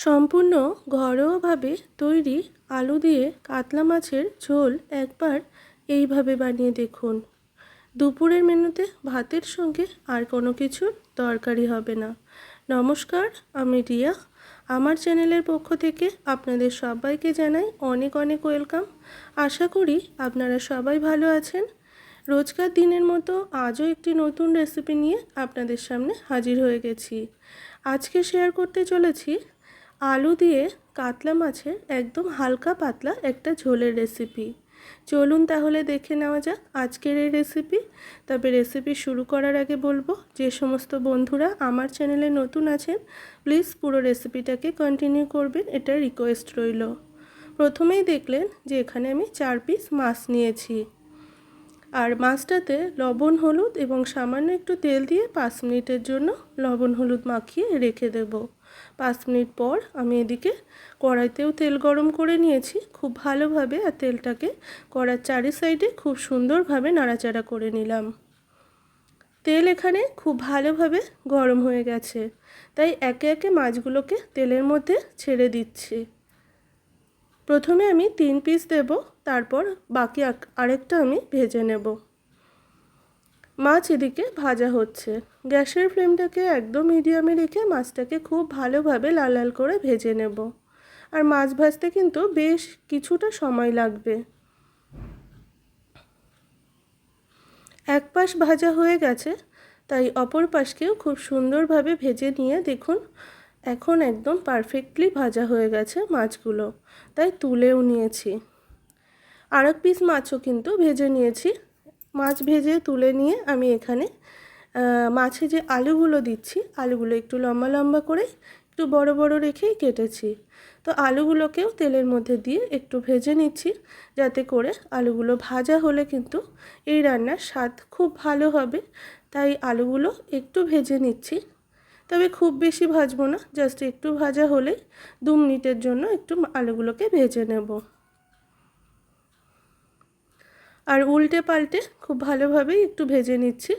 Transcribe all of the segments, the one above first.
সম্পূর্ণ ঘরোয়াভাবে তৈরি আলু দিয়ে কাতলা মাছের ঝোল একবার এইভাবে বানিয়ে দেখুন। দুপুরের মেনুতে ভাতের সঙ্গে আর কোনো কিছুর দরকারই হবে না। নমস্কার, আমি রিয়া। আমার চ্যানেলের পক্ষ থেকে আপনাদের সবাইকে জানাই অনেক অনেক ওয়েলকাম। আশা করি আপনারা সবাই ভালো আছেন। রোজকার দিনের মতো আজও একটি নতুন রেসিপি নিয়ে আপনাদের সামনে হাজির হয়ে গেছি। আজকে শেয়ার করতে চলেছি আলু দিয়ে কাতলা মাছের একদম হালকা পাতলা একটা ঝোলের রেসিপি চলুন তাহলে দেখে নেওয়া যাক আজকের এই রেসিপি তবে রেসিপি শুরু করার আগে বলব, যে সমস্ত বন্ধুরা আমার চ্যানেলে নতুন আছেন প্লিজ পুরো রেসিপিটাকে কন্টিনিউ করবেন, এটা রিকোয়েস্ট রইল। প্রথমেই দেখলেন যে এখানে আমি চার পিস মাছ নিয়েছি। আর মাছটাতে লবণ, হলুদ এবং সামান্য একটু তেল দিয়ে পাঁচ মিনিটের জন্য লবণ, হলুদ মাখিয়ে রেখে দেব। পাঁচ মিনিট পর আমি এদিকে কড়াইতেও তেল গরম করে নিয়েছি খুব ভালোভাবে আর তেলটাকে কড়ার চারি সাইডে খুব সুন্দরভাবে নাড়াচাড়া করে নিলাম। তেল এখানে খুব ভালোভাবে গরম হয়ে গেছে, তাই একে একে মাছগুলোকে তেলের মধ্যে ছেড়ে দিচ্ছি। প্রথমে আমি তিন পিস দেব তারপর বাকি আরেকটা আমি ভেজে নেব। মাছ এদিকে ভাজা হচ্ছে। গ্যাসের ফ্লেমটাকে একদম মিডিয়ামে রেখে মাছটাকে খুব ভালোভাবে লাল লাল করে ভেজে নেব। আর মাছ ভাজতে কিন্তু বেশ কিছুটা সময় লাগবে। এক পাশ ভাজা হয়ে গেছে, তাই অপর পাশকেও খুব সুন্দরভাবে ভেজে নিয়ে দেখুন, এখন একদম পারফেক্টলি ভাজা হয়ে গেছে মাছগুলো। তাই তুলেও নিয়েছি। আর এক পিস মাছও কিন্তু ভেজে নিয়েছি। মাছ ভেজে তুলে নিয়ে আমি এখানে মাছে যে আলুগুলো দিচ্ছি, আলুগুলো একটু লম্বা লম্বা করে একটু বড় বড় রেখেই কেটেছি। তো আলুগুলোকেও তেলের মধ্যে দিয়ে একটু ভেজে নিচ্ছি যাতে করে আলুগুলো ভাজা হলে কিন্তু এই রান্নার স্বাদ খুব ভালো হবে। তাই আলুগুলো একটু ভেজে নিচ্ছি। তবে খুব বেশি ভাজবো না, জাস্ট একটু ভাজা হলেই দু মিনিটের জন্য একটু আলুগুলোকে ভেজে নেব। আর উল্টে পাল্টে খুব ভালোভাবেই একটু ভেজে নিচ্ছি।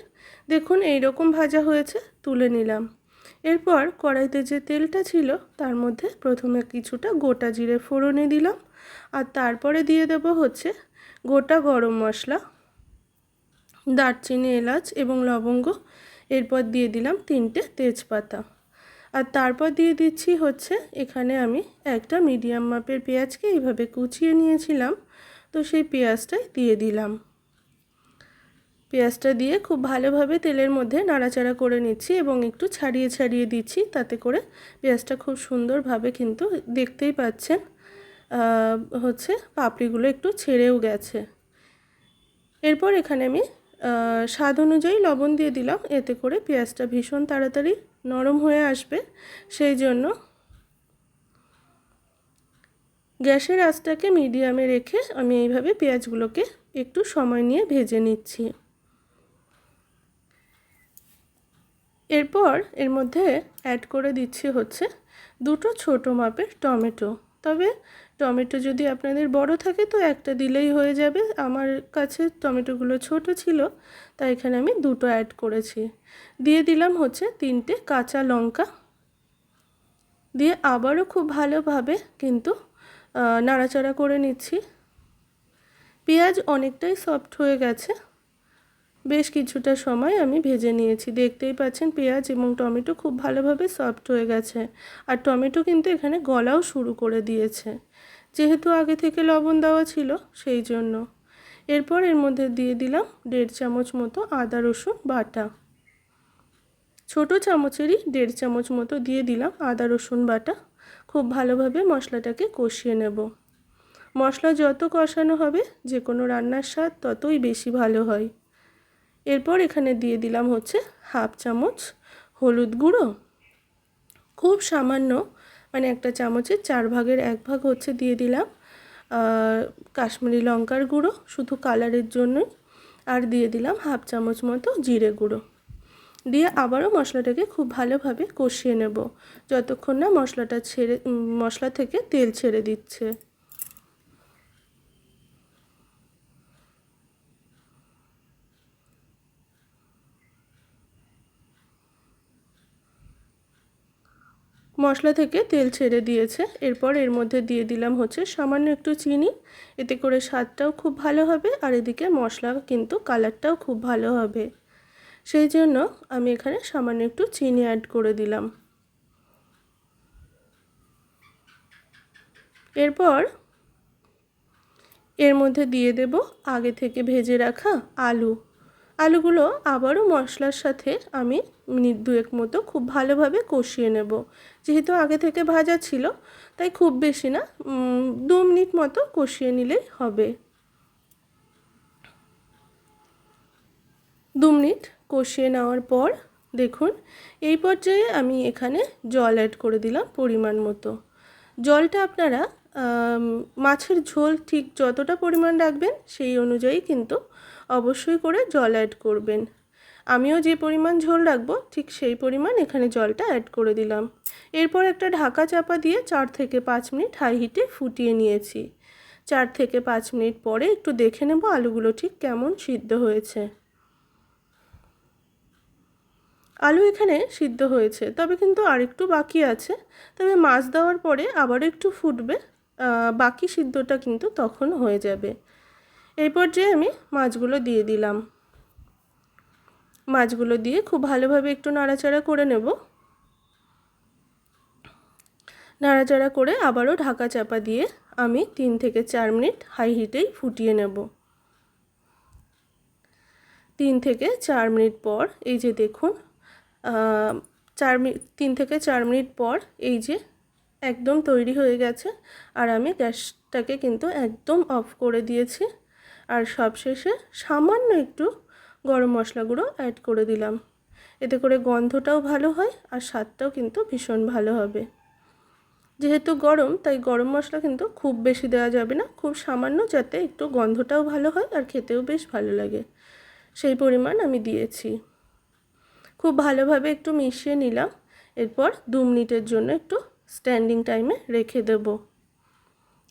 দেখুন এই রকম ভাজা হয়েছে, তুলে নিলাম। এরপর কড়াইতে যে তেলটা ছিল, তার মধ্যে প্রথমে কিছুটা গোটা জিরে ফোড়নে দিলাম। আর তারপরে দিয়ে দেব হচ্ছে গোটা গরম মশলা, দারচিনি, এলাচ এবং লবঙ্গ। এরপর দিয়ে দিলাম তিনটে তেজপাতা। আর তারপর দিয়ে দিচ্ছি হচ্ছে, এখানে আমি একটা মিডিয়াম মাপের পেঁয়াজকে এইভাবে কুচিয়ে নিয়েছিলাম। তো সেই পেঁয়াজটাই দিয়ে দিলাম। পেঁয়াজটা দিয়ে খুব ভালোভাবে তেলের মধ্যে নাড়াচাড়া করে নিচ্ছি এবং একটু ছাড়িয়ে ছাড়িয়ে দিচ্ছি, তাতে করে পেঁয়াজটা খুব সুন্দরভাবে কিন্তু দেখতেই পাচ্ছেন হচ্ছে পাপড়িগুলো একটু ছেড়েও গেছে। এরপর এখানে আমি স্বাদ অনুযায়ী লবণ দিয়ে দিলাম, এতে করে পেঁয়াজটা ভীষণ তাড়াতাড়ি নরম হয়ে আসবে, সেই জন্য গ্যাসের আঁচটাকে মিডিয়ামে রেখে আমি এইভাবে পেঁয়াজগুলোকে একটু সময় নিয়ে ভেজে নিচ্ছি। এরপর এর মধ্যে অ্যাড করে দিচ্ছি হচ্ছে দুটো ছোট মাপের টমেটো। তবে টমেটো যদি আপনাদের বড় থাকে তো একটা দিলেই হয়ে যাবে। আমার কাছে টমেটোগুলো ছোট ছিল, তাই এখানে আমি দুটো অ্যাড করেছি। দিয়ে দিলাম হচ্ছে তিনটে কাঁচা লঙ্কা। দিয়ে আবারও খুব ভালোভাবে কিন্তু নাড়াচাড়া করে নিচ্ছি। পেঁয়াজ অনেকটাই সফট হয়ে গেছে। বেশ কিছুটা সময় আমি ভেজে নিয়েছি। দেখতেই পাচ্ছেন পেঁয়াজ এবং টমেটো খুব ভালোভাবে সফট হয়ে গেছে। আর টমেটো কিন্তু এখানে গলাও শুরু করে দিয়েছে। যেহেতু আগে থেকে লবণ দেওয়া ছিল, সেই জন্য। এরপর এর মধ্যে দিয়ে দিলাম দেড় চামচ মতো আদা, রসুন, বাটা। ছোট চামচেরই দেড় চামচ মতো দিয়ে দিলাম আদা, রসুন, বাটা। খুব ভালোভাবে মশলাটাকে কষিয়ে নেব। মশলা যত কষানো হবে যে কোনো রান্নার স্বাদ ততই বেশি ভালো হয়। এরপর এখানে দিয়ে দিলাম হচ্ছে হাফ চামচ হলুদ গুঁড়ো। খুব সামান্য মানে একটা চামচের চার ভাগের এক ভাগ হচ্ছে দিয়ে দিলাম কাশ্মীরি লঙ্কার গুঁড়ো, শুধু কালারের জন্যই। আর দিয়ে দিলাম হাফ চামচ মতো জিরে গুঁড়ো। দিয়ে আবারও মশলাটাকে খুব ভালোভাবে কষিয়ে নেব। যতক্ষণ না মশলাটা ছেড়ে মশলা থেকে তেল ছেড়ে দিচ্ছে। মশলা থেকে তেল ছেড়ে দিয়েছে। এরপর এর মধ্যে দিয়ে দিলাম হচ্ছে সামান্য একটু চিনি। এতে করে স্বাদটাও খুব ভালো হবে আর এদিকে মশলা কিন্তু কালারটাও খুব ভালো হবে। সেই জন্য আমি এখানে সামান্য একটু চিনি অ্যাড করে দিলাম। এরপর এর মধ্যে দিয়ে দেব আগে থেকে ভেজে রাখা আলু। আলুগুলো আবারও মশলার সাথে আমি মিনিট দুয়েক মতো খুব ভালোভাবে কষিয়ে নেব। যেহেতু আগে থেকে ভাজা ছিল, তাই খুব বেশি না দু মিনিট মতো কষিয়ে নিলেই হবে। দু মিনিট কষিয়ে নেওয়ার পর দেখুন, এই পর্যায়ে আমি এখানে জল অ্যাড করে দিলাম পরিমাণ মতো। জলটা আপনারা মাছের ঝোল ঠিক যতটা পরিমাণ রাখবেন সেই অনুযায়ী কিন্তু অবশ্যই করে জল অ্যাড করবেন। আমিও যে পরিমাণ ঝোল রাখব ঠিক সেই পরিমাণ এখানে জলটা অ্যাড করে দিলাম। এরপর একটা ঢাকা চাপা দিয়ে চার থেকে পাঁচ মিনিট হাই হিটে ফুটিয়ে নিয়েছি। চার থেকে পাঁচ মিনিট পরে একটু দেখে নেব আলুগুলো ঠিক কেমন সিদ্ধ হয়েছে। আলু এখানে সিদ্ধ হয়েছে, তবে কিন্তু আরেকটু বাকি আছে। তবে মাছ দেওয়ার পরে আবারও একটু ফুটবে বাকি সিদ্ধটা কিন্তু তখন হয়ে যাবে। এই পর্যায়ে আমি মাছগুলো দিয়ে দিলাম। মাছগুলো দিয়ে খুব ভালোভাবে একটু নাড়াচাড়া করে নেব। নাড়াচাড়া করে আবারও ঢাকা চাপা দিয়ে আমি তিন থেকে চার মিনিট হাই হিটেই ফুটিয়ে নেব। তিন থেকে চার মিনিট পর এই যে দেখুন চার মিনিট তিন থেকে চার মিনিট পর এই যে একদম তৈরি হয়ে গেছে। আর আমি গ্যাসটাকে কিন্তু একদম অফ করে দিয়েছি। আর সবশেষে সামান্য একটু গরম মশলা গুঁড়ো অ্যাড করে দিলাম। এতে করে গন্ধটাও ভালো হয় আর স্বাদটাও কিন্তু ভীষণ ভালো হবে। যেহেতু গরম, তাই গরম মশলা কিন্তু খুব বেশি দেওয়া যাবে না। খুব সামান্য যাতে একটু গন্ধটাও ভালো হয় আর খেতেও বেশ ভালো লাগে। সেই পরিমাণ আমি দিয়েছি। খুব ভালোভাবে একটু মিশিয়ে নিলাম। এরপর দু মিনিটের জন্য একটু স্ট্যান্ডিং টাইমে রেখে দেব।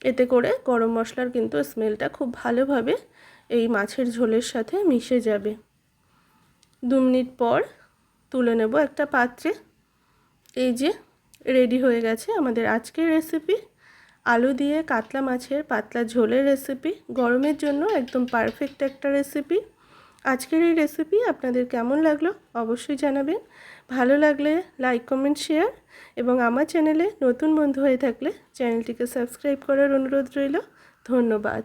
এতে করে গরম মশলার কিন্তু স্মেলটা খুব ভালোভাবে এই মাছের ঝোলের সাথে মিশে যাবে। দু মিনিট পর তুলে নেব একটা পাত্রে। এই যে রেডি হয়ে গেছে আমাদের আজকের রেসিপি আলু দিয়ে কাতলা মাছের পাতলা ঝোলের রেসিপি গরমের জন্য একদম পারফেক্ট একটা রেসিপি আজকের এই রেসিপি আপনাদের কেমন লাগল অবশ্যই জানাবেন। ভালো লাগলে লাইক কমেন্ট শেয়ার এবং আমার চ্যানেলে নতুন বন্ধু হয়ে থাকলে চ্যানেলটিকে সাবস্ক্রাইব করার অনুরোধ রইল। ধন্যবাদ।